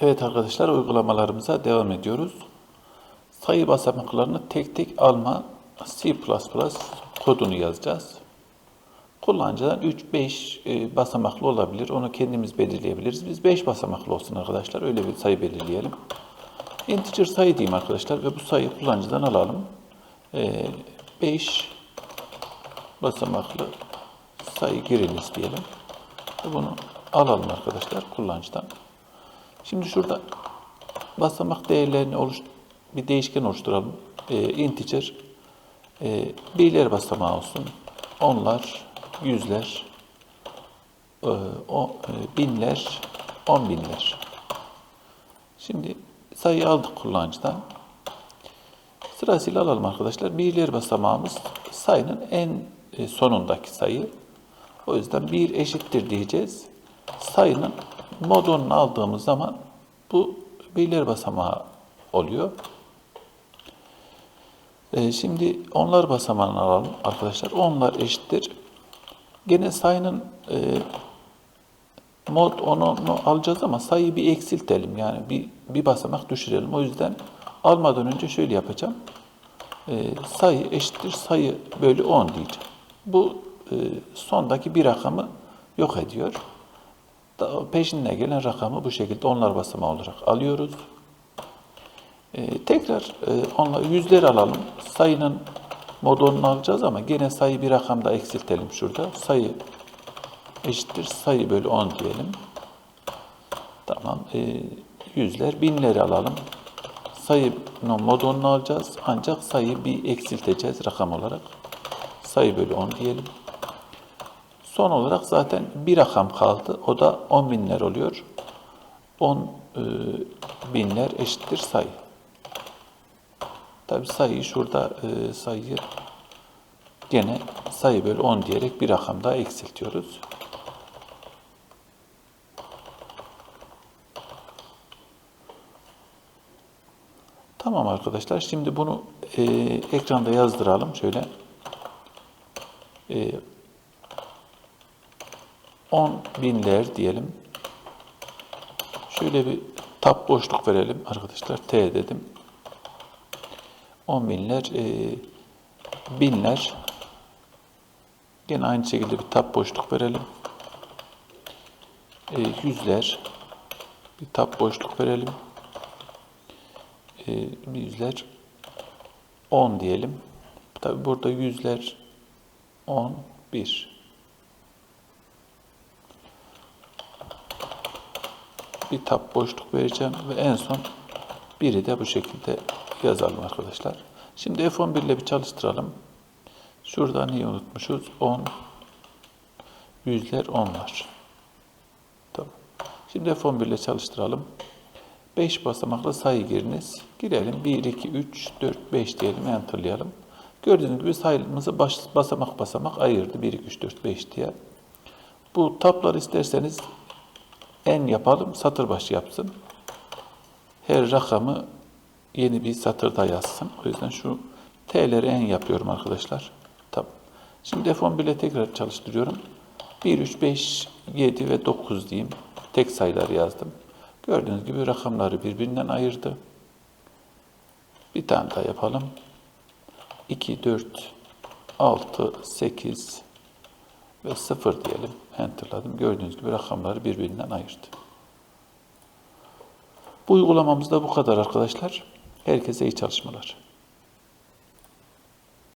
Evet arkadaşlar uygulamalarımıza devam ediyoruz. Sayı basamaklarını tek tek alma C++ kodunu yazacağız. Kullanıcıdan 3-5 e, basamaklı olabilir. Onu kendimiz belirleyebiliriz. Biz 5 basamaklı olsun arkadaşlar. Öyle bir sayı belirleyelim. Integer sayı diyeyim arkadaşlar ve bu sayıyı kullanıcıdan alalım. 5 basamaklı sayı giriniz diyelim. Bunu alalım arkadaşlar kullanıcıdan. Şimdi şurada basamak değerlerini oluş bir değişken oluşturalım. E, integer e, birler basamağı olsun. Onlar, yüzler, e, o, e, binler, on binler. Şimdi sayı aldık kullanıcıdan. Sırasıyla alalım arkadaşlar. Birler basamağımız sayının en e, sonundaki sayı. O yüzden 1 eşittir diyeceğiz. Sayının modunu aldığımız zaman bu birler basamağı oluyor. Ee, şimdi onlar basamağını alalım arkadaşlar. Onlar eşittir. Gene sayının e, mod onu alacağız ama sayıyı bir eksiltelim. Yani bir, bir basamak düşürelim. O yüzden almadan önce şöyle yapacağım. Ee, sayı eşittir sayı bölü 10 diyeceğim. Bu e, sondaki bir rakamı yok ediyor. Peşine gelen rakamı bu şekilde onlar basamağı olarak alıyoruz. Ee, tekrar e, onla yüzler alalım. Sayının modunu alacağız ama gene sayı bir rakam da eksiltelim şurada. Sayı eşittir sayı bölü 10 diyelim. Tamam. E, yüzler, binleri alalım. Sayının modunu alacağız. Ancak sayıyı bir eksilteceğiz rakam olarak. Sayı bölü 10 diyelim. Son olarak zaten bir rakam kaldı. O da 10 binler oluyor. 10 e, binler eşittir sayı. Tabi sayıyı şurada e, sayıyı gene sayı bölü 10 diyerek bir rakam daha eksiltiyoruz. Tamam arkadaşlar. Şimdi bunu e, ekranda yazdıralım. Şöyle e, 10 binler diyelim. Şöyle bir tab boşluk verelim arkadaşlar. T dedim. 10 binler, e, binler. Yine aynı şekilde bir tab boşluk verelim. E, yüzler. Bir tab boşluk verelim. E, yüzler 10 diyelim. Tabi burada yüzler 10, 1. bir tab boşluk vereceğim ve en son biri de bu şekilde yazalım arkadaşlar. Şimdi F11 ile bir çalıştıralım. Şurada neyi unutmuşuz? 10 yüzler 10 var. Tamam. Şimdi F11 ile çalıştıralım. 5 basamaklı sayı giriniz. Girelim. 1, 2, 3, 4, 5 diyelim. Enter'layalım. Gördüğünüz gibi sayımızı baş, basamak basamak ayırdı. 1, 2, 3, 4, 5 diye. Bu tabları isterseniz en yapalım, satır başı yapsın. Her rakamı yeni bir satırda yazsın. O yüzden şu T'leri en yapıyorum arkadaşlar. Tamam. Şimdi F11 ile tekrar çalıştırıyorum. 1, 3, 5, 7 ve 9 diyeyim. Tek sayılar yazdım. Gördüğünüz gibi rakamları birbirinden ayırdı. Bir tane daha yapalım. 2, 4, 6, 8, ve 0 diyelim. Enter'ladım. Gördüğünüz gibi rakamları birbirinden ayırdı. Bu uygulamamız da bu kadar arkadaşlar. Herkese iyi çalışmalar.